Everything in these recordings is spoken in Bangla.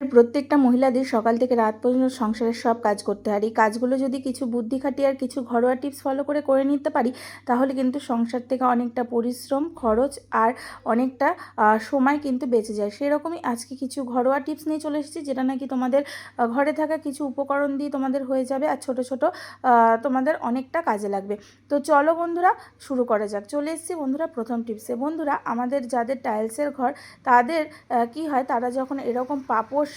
প্রত্যেকটা মহিলাদের সকাল থেকে রাত পর্যন্ত সংসারের সব কাজ করতে হয়। এই কাজগুলো যদি কিছু বুদ্ধি খাটিয়ে আর কিছু ঘরোয়া টিপস ফলো করে করে নিতে পারি, তাহলে কিন্তু সংসার থেকে অনেকটা পরিশ্রম, খরচ আর অনেকটা সময় কিন্তু বেঁচে যায়। সেরকমই আজকে কিছু ঘরোয়া টিপস নিয়ে চলে এসেছি, যেটা নাকি তোমাদের ঘরে থাকা কিছু উপকরণ দিয়ে তোমাদের হয়ে যাবে আর ছোট ছোট তোমাদের অনেকটা কাজে লাগবে। তো চলো বন্ধুরা, শুরু করা যাক। চলে এসেছি বন্ধুরা প্রথম টিপসে। বন্ধুরা, আমাদের যাদের টাইলসের ঘর, তাদের কি হয়? তারা যখন এরকম পাপোশ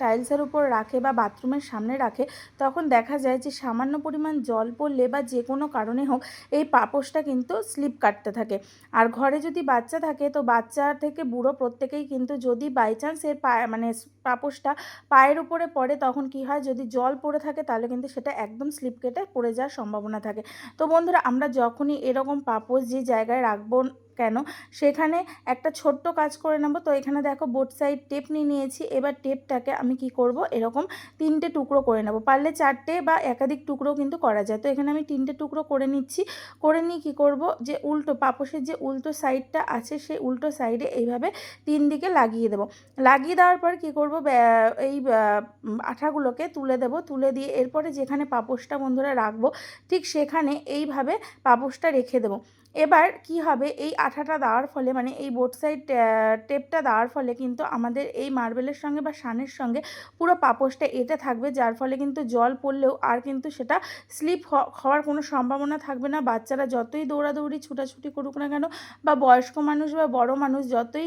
টাইলসের উপর রাখে বা বাথরুমের সামনে রাখে, তখন দেখা যায় যে সামান্য পরিমাণ জল পড়লে বা যে কোনো কারণে হোক, এই পাপোশটা কিন্তু স্লিপ কাটতে থাকে। আর ঘরে যদি বাচ্চা থাকে, তো বাচ্চা থেকে বুড়ো প্রত্যেকেই কিন্তু যদি বাই চান্স এর পায়ে মানে পাপোশটা পায়ের উপরে পড়ে, তখন কি হয়, যদি জল পড়ে থাকে, তাহলে কিন্তু সেটা একদম স্লিপ কেটে পড়ে যাওয়ার সম্ভাবনা থাকে। তো বন্ধুরা, আমরা যখনই এরকম পাপোশ যে জায়গায় রাখব কেন? সেখানে একটা ছোট্ট কাজ করে নেব। তো এখানে দেখো বোট সাইড টেপ নিয়ে নিয়েছি। এবার টেপটাকে আমি কি করব? এরকম তিনটে টুকরো করে নেব। পারলে চারটে বা একাধিক টুকরো কিন্তু করা যায়। তো এখানে আমি তিনটে টুকরো করে নিচ্ছি। করে নিয়ে কি করব? যে উল্টো পাপোশের যে উল্টো সাইডটা আছে, সেই উল্টো সাইডে এইভাবে তিন দিকে লাগিয়ে দেব। লাগিয়ে দেওয়ার পর কি করব? এই আঠাগুলোকে তুলে দেব। তুলে দিয়ে এরপরে যেখানে পাপোশটা বন্ধুরা রাখব, ঠিক সেখানে এইভাবে পাপোশটা রেখে দেবো। এবার কি হবে? এই আঠাটা দেওয়ার ফলে মানে এই বোট সাইড টেপটা দেওয়ার ফলে কিন্তু আমাদের এই মার্বেলের সঙ্গে বা সানের সঙ্গে পুরো পাপোশটা এঁটে থাকবে, যার ফলে কিন্তু জল পড়লেও আর কিন্তু সেটা স্লিপ হওয়ার কোনো সম্ভাবনা থাকবে না। বাচ্চারা যতই দৌড়াদৌড়ি, ছুটাছুটি করুক না কেন, বা বয়স্ক মানুষ বা বড় মানুষ যতই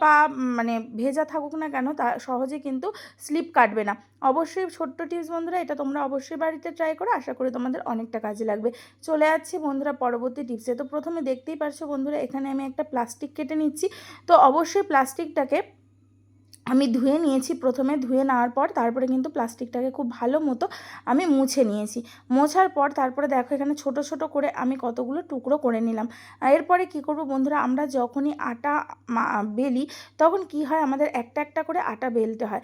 পা মানে ভেজা থাকুক না কেন, তা সহজে কিন্তু স্লিপ কাটবে না। অবশ্যই ছোট্ট টিপস বন্ধুরা, এটা তোমরা অবশ্যই বাড়িতে ট্রাই করো। আশা করি তোমাদের অনেকটা কাজে লাগবে। চলে যাচ্ছি বন্ধুরা পরবর্তী টিপসে তো প্রথমে দেখতেই পারছ বন্ধুরা এখানে আমি একটা প্লাস্টিক কেটে নিচ্ছি। তো অবশ্যই প্লাস্টিকটাকে আমি ধুয়ে নিয়েছি প্রথমে, ধুয়ে নেওয়ার পর তারপরে কিন্তু প্লাস্টিকটাকে খুব ভালো মতো আমি মুছে নিয়েছি। মোছার পর তারপরে দেখো এখানে ছোট ছোট করে আমি কতগুলো টুকরো করে নিলাম। এরপরে কি করব বন্ধুরা, আমরা যখনই আটা বেলি তখন কি হয় আমাদের একটা একটা করে আটা বেলতে হয়।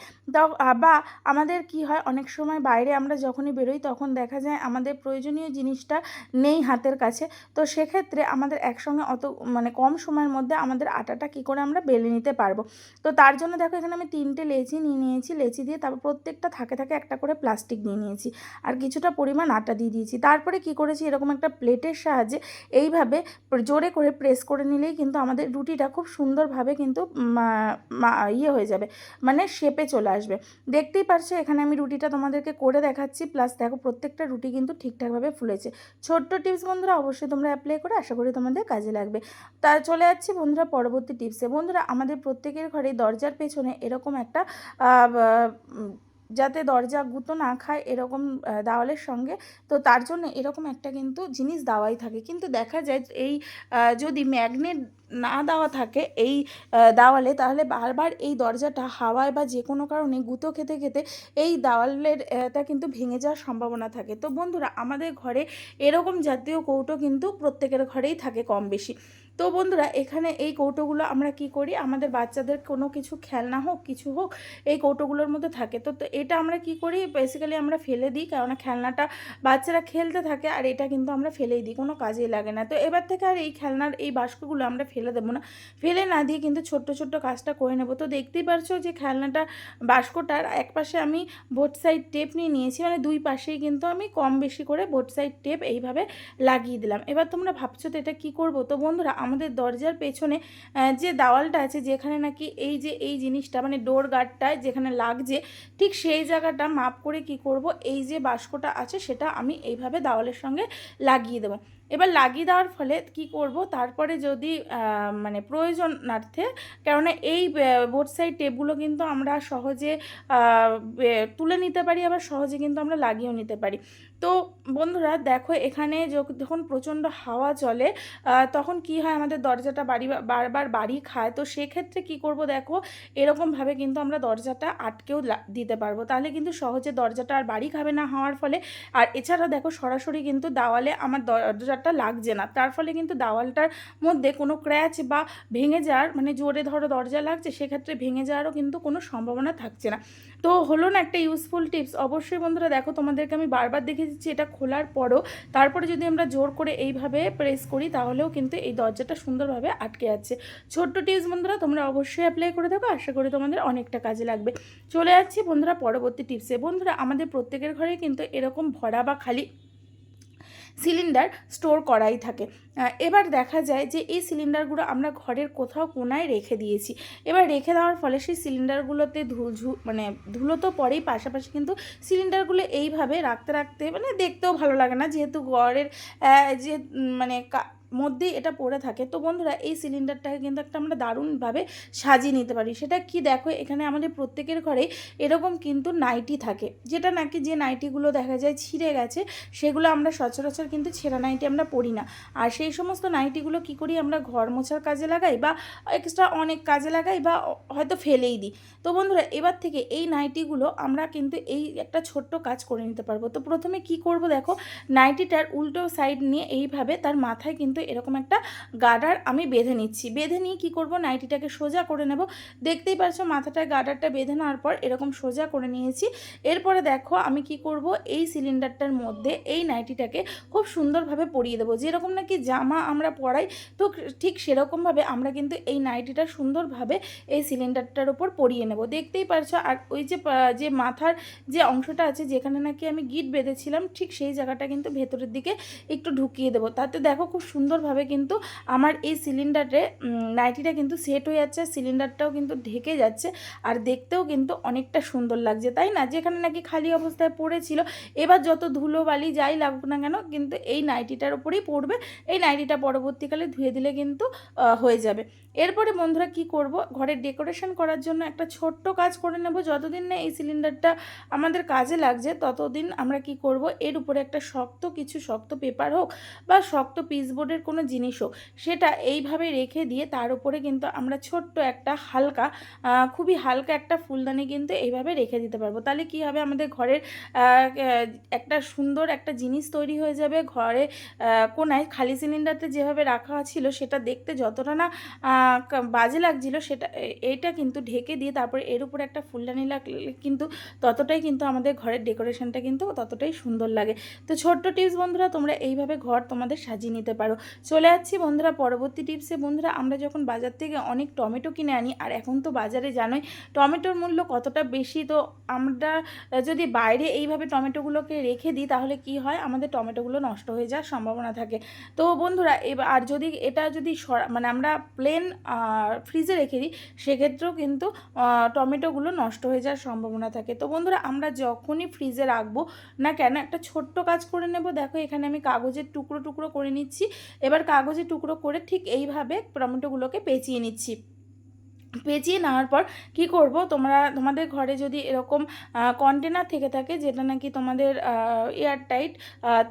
বা আমাদের কি হয় অনেক সময় বাইরে আমরা যখনই বেরোই তখন দেখা যায় আমাদের প্রয়োজনীয় জিনিসটা নেই হাতের কাছে। তো সেক্ষেত্রে আমাদের একসঙ্গে অত মানে কম সময়ের মধ্যে আমাদের আটাটা কি করে আমরা বেলে নিতে পারব। তো তার জন্য দেখো এখানে আমি তিনটে লেচি নিয়ে নিয়েছি, লেচি দিয়ে তারপর প্রত্যেকটা থাকে থাকে একটা করে প্লাস্টিক নিয়ে নিয়েছি। আর কিছুটা পরিমাণ আটা দিয়ে দিয়েছি। তারপরে কি করেছি, এরকম একটা প্লেটের সাহায্যে এইভাবে জোরে করে প্রেস করে নিলেই কিন্তু আমাদের রুটিটা খুব সুন্দরভাবে কিন্তু ইয়ে হয়ে যাবে মানে শেপে চলে আসবে। দেখতেই পারছ, এখানে আমি রুটিটা তোমাদেরকে করে দেখাচ্ছি প্লাস দেখো প্রত্যেকটা রুটি কিন্তু ঠিকঠাকভাবে ফুলেছে। ছোট্ট টিপস বন্ধুরা, অবশ্যই তোমরা অ্যাপ্লাই করে আশা করি তোমাদের কাজে লাগবে। তা চলে যাচ্ছি বন্ধুরা পরবর্তী টিপসে বন্ধুরা, আমাদের প্রত্যেকের ঘরে দরজার পেছনে এরকম একটা যাতে দরজা গুঁতো না খায় এরকম দেওয়ালের সঙ্গে। তো তার জন্য এরকম একটা কিন্তু জিনিস দেওয়াই থাকে। কিন্তু দেখা যায় এই যদি ম্যাগনেট না দেওয়া থাকে এই দেওয়ালে, তাহলে বারবার এই দরজাটা হাওয়ায় বা যে কোনো কারণে গুঁতো খেতে খেতে এই দেওয়ালের টা কিন্তু ভেঙে যাওয়ার সম্ভাবনা থাকে। তো বন্ধুরা, আমাদের ঘরে এরকম জাতীয় কৌটো কিন্তু প্রত্যেকের ঘরেই থাকে কম বেশি। তো বন্ধুরা, এখানে এই কৌটোগুলো আমরা কি করি? আমাদের বাচ্চাদের কোনো কিছু খেলনা হোক, কিছু হোক, এই কৌটোগুলোর মধ্যে থাকে। তো তো এটা আমরা কি করি? বেসিক্যালি আমরা ফেলে দিই, কেননা খেলনাটা বাচ্চারা খেলতে থাকে আর এটা কিন্তু আমরা ফেলেই দিই, কোনো কাজেই লাগে না। তো এবার থেকে আর এই খেলনার এই বাস্কগুলো আমরা ফেলে দেবো না। ফেলে না দিয়ে কিন্তু ছোট্ট ছোট্ট কাজটা করে নেব। তো দেখতেই পারছ যে খেলনাটা, বাস্কটার এক পাশে আমি বোট সাইড টেপ নিয়ে নিয়েছি মানে দুই পাশেই কিন্তু আমি কম বেশি করে বোট সাইড টেপ এইভাবে লাগিয়ে দিলাম। এবার তোমরা ভাবছ তো এটা কী করব? তো বন্ধুরা আমাদের দরজার পেছনে যে দেওয়ালটা আছে, যেখানে নাকি এই যে, এই জিনিসটা মানে ডোর গার্ডটায় যেখানে লাগছে, ঠিক সেই জায়গাটা মাপ করে কি করব? এই যে বাস্কটা আছে, সেটা আমি এইভাবে দাওয়ালের সঙ্গে লাগিয়ে দেবো। এবার লাগিয়ে দেওয়ার ফলে কি করব? তারপরে যদি মানে প্রয়োজনার্থে, কেননা এই বোট সাইড টেপগুলো কিন্তু আমরা সহজে তুলে নিতে পারি, আবার সহজে কিন্তু আমরা লাগিয়েও নিতে পারি। তো বন্ধুরা, দেখো এখানে যখ- যখন প্রচণ্ড হাওয়া চলে তখন কি হয়? আমাদের দরজাটা বাড়ি বারবার বাড়ি খায়। তো সেক্ষেত্রে কি করব দেখো, এরকমভাবে কিন্তু আমরা দরজাটা আটকেও দিতে পারব। তাহলে কিন্তু সহজে দরজাটা আর বাড়ি খাবে না হওয়ার ফলে। আর এছাড়া দেখো, সরাসরি কিন্তু দেওয়ালে আমার দরজাটা দরজাটা লাগছে না। তার ফলে কিন্তু দাওয়ালটার মধ্যে কোনো ক্র্যাচ বা ভেঙে যাওয়ার মানে জোরে ধরো দরজা লাগছে, সেক্ষেত্রে ভেঙে যাওয়ারও কিন্তু কোনো সম্ভাবনা থাকছে না। তো হলো না একটা ইউজফুল টিপস অবশ্যই বন্ধুরা দেখো, তোমাদেরকে আমি বারবার দেখে দিচ্ছি, এটা খোলার পরও। তারপরে যদি আমরা জোর করে এইভাবে প্রেস করি, তাহলেও কিন্তু এই দরজাটা সুন্দরভাবে আটকে যাচ্ছে ছোট্ট টিপস বন্ধুরা, তোমরা অবশ্যই অ্যাপ্লাই করে দেখো। আশা করি তোমাদের অনেকটা কাজে লাগবে। চলে যাচ্ছি বন্ধুরা পরবর্তী টিপসে বন্ধুরা, আমাদের প্রত্যেকের ঘরে কিন্তু এরকম ভরা বা খালি সিলিন্ডার স্টোর করাই থাকে। এবার দেখা যায় যে এই সিলিন্ডারগুলো আমরা ঘরের কোথাও কোনায় রেখে দিয়েছি। এবার রেখে দেওয়ার ফলে সেই সিলিন্ডারগুলোতে ধুলঝু মানে ধুলো তো পরেই পাশাপাশি কিন্তু সিলিন্ডারগুলো এইভাবে রাখতে রাখতে মানে দেখতেও ভালো লাগে না। যেহেতু ঘরের যে মানে মধ্যেই এটা পড়ে থাকে। তো বন্ধুরা, এই সিলিন্ডারটাকে কিন্তু একটা আমরা দারুণভাবে সাজিয়ে নিতে পারি। সেটা কি দেখো, এখানে আমাদের প্রত্যেকের ঘরে এরকম কিন্তু নাইটি থাকে। যেটা নাকি যে নাইটিগুলো দেখা যায় ছিঁড়ে গেছে, সেগুলো আমরা সচরাচর কিন্তু ছেঁড়া নাইটি আমরা পরি না। আর সেই সমস্ত নাইটিগুলো কি করি, আমরা ঘর মোছার কাজে লাগাই বা এক্সট্রা অনেক কাজে লাগাই বা হয়তো ফেলেই দিই। তো বন্ধুরা, এবার থেকে এই নাইটিগুলো আমরা কিন্তু এই একটা ছোট্ট কাজ করে নিতে পারব। তো প্রথমে কি করব দেখো, নাইটিটার উল্টো সাইড নিয়ে এইভাবে তার মাথায় কিন্তু এরকম একটা গার্ডার আমি বেঁধে নিচ্ছি। বেঁধে নিয়ে কী করব? নাইটিটাকে সোজা করে নেব। দেখতেই পাচ্ছ মাথাটায় গার্ডারটা বেঁধে নেওয়ার পর এরকম সোজা করে নিয়েছি। এরপরে দেখো আমি কি করব? এই সিলিন্ডারটার মধ্যে এই নাইটিটাকে খুব সুন্দরভাবে পরিয়ে দেবো। যেরকম নাকি জামা আমরা পরাই, তো ঠিক সেরকমভাবে আমরা কিন্তু এই নাইটিটা সুন্দরভাবে এই সিলিন্ডারটার ওপর পরিয়ে নেব। দেখতেই পারছ আর ওই যে যে মাথার যে অংশটা আছে, যেখানে নাকি আমি গিট বেঁধেছিলাম, ঠিক সেই জায়গাটা কিন্তু ভেতরের দিকে একটু ঢুকিয়ে দেবো। তাতে দেখো খুব সুন্দরভাবে কিন্তু আমার এই সিলিন্ডারে নাইটিটা কিন্তু সেট হয়ে যাচ্ছে সিলিন্ডারটাও কিন্তু ঢেকে যাচ্ছে আর দেখতেও কিন্তু অনেকটা সুন্দর লাগছে, তাই না? যেখানে নাকি খালি অবস্থায় পড়েছিল, এবার যত ধুলো বালি যাই লাগুক না কেন, কিন্তু এই নাইটিটার ওপরেই পড়বে, এই নাইটিটা পরবর্তীকালে ধুয়ে দিলে কিন্তু হয়ে যাবে। এরপরে বন্ধুরা কি করব, ঘরের ডেকোরেশন করার জন্য একটা ছোট্ট কাজ করে নেব, যতদিন না এই সিলিন্ডারটা আমাদের কাজে লাগছে, ততদিন আমরা কি করব, এর উপরে একটা শক্ত, কিছু শক্ত পেপার হোক বা শক্ত পিসবোর্ডের কোনো জিনিস হোক সেটা এইভাবে রেখে দিয়ে তার উপরে কিন্তু আমরা ছোট্ট একটা হালকা খুবই হালকা একটা ফুলদানি কিন্তু এইভাবে রেখে দিতে পারব। তাহলে কি হবে? আমাদের ঘরের একটা সুন্দর একটা জিনিস তৈরি হয়ে যাবে। ঘরে কোনায় খালি সিলিন্ডারতে যেভাবে রাখা ছিল সেটা দেখতে যতটা না বাজে লাগছিল সেটা, এ- এইটা কিন্তু ঢেকে দিয়ে তারপরে এর উপরে একটা ফুলদানি লাগলে কিন্তু ততটাই কিন্তু আমাদের ঘরের ডেকোরেশনটা কিন্তু ততটাই সুন্দর লাগে। তো ছোট্ট টিপস বন্ধুরা, তোমরা এইভাবে ঘর তোমাদের সাজিয়ে নিতে পারো। চলে যাচ্ছি বন্ধুরা পরবর্তী টিপসে। বন্ধুরা, আমরা যখন বাজার থেকে অনেক টমেটো কিনে আনি, আর এখন তো বাজারে জানোই টমেটোর মূল্য কতটা বেশি, তো আমরা যদি বাইরে এইভাবে টমেটোগুলোকে রেখে দিই, তাহলে কি হয়? আমাদের টমেটোগুলো নষ্ট হয়ে যাওয়ার সম্ভাবনা থাকে। তো বন্ধুরা, এবার আর যদি এটা যদি মানে আমরা প্লেন ফ্রিজে রেখে দিই, সেক্ষেত্রেও কিন্তু টমেটোগুলো নষ্ট হয়ে যাওয়ার সম্ভাবনা থাকে। তো বন্ধুরা, আমরা যখনই ফ্রিজে রাখব, না কেন, একটা ছোট্ট কাজ করে নেব। দেখো, এখানে আমি কাগজের টুকরো টুকরো করে নিচ্ছি। এবার কাগজে টুকরো করে ঠিক এইভাবে টমেটোগুলোকে পেঁচিয়ে নিচ্ছি। পেঁচিয়ে নেওয়ার পর কি করব? তোমরা, তোমাদের ঘরে যদি এরকম কন্টেনার থেকে থাকে, যেটা নাকি তোমাদের এয়ার টাইট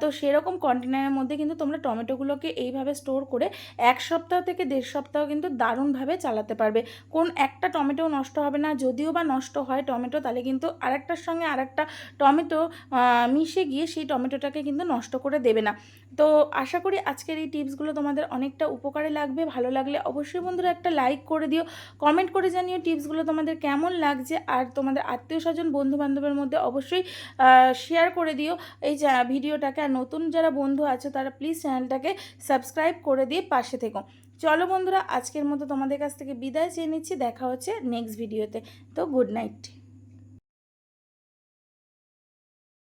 তো সেরকম কন্টেনারের মধ্যে কিন্তু তোমরা টমেটোগুলোকে এইভাবে স্টোর করে এক সপ্তাহ থেকে দেড় সপ্তাহ কিন্তু দারুণভাবে চালাতে পারবে। কোন একটা টমেটো নষ্ট হবে না, যদিও বা নষ্ট হয় টমেটো তাহলে কিন্তু আরেকটার সঙ্গে আরেকটা টমেটো মিশে গিয়ে সেই টমেটোটাকে কিন্তু নষ্ট করে দেবে না। তো আশা করি আজকের এই টিপসগুলো তোমাদের অনেকটা উপকারে লাগবে। ভালো লাগলে অবশ্যই বন্ধুরা একটা লাইক করে দিও। কমেন্ট করে জানিও টিপসগুলো তোমাদের কেমন লাগছে। আর তোমাদের আত্মীয় স্বজন বন্ধু বান্ধবের মধ্যে অবশ্যই শেয়ার করে দিও। এই ভিডিওটাকে আর নতুন যারা বন্ধু আছে, তারা প্লিজ চ্যানেলটাকে সাবস্ক্রাইব করে দিয়ে পাশে থেকো। চলো বন্ধুরা, আজকের মতো তোমাদের কাছ থেকে বিদায় চেয়ে নিচ্ছি। দেখা হচ্ছে নেক্সট ভিডিওতে তো গুড নাইট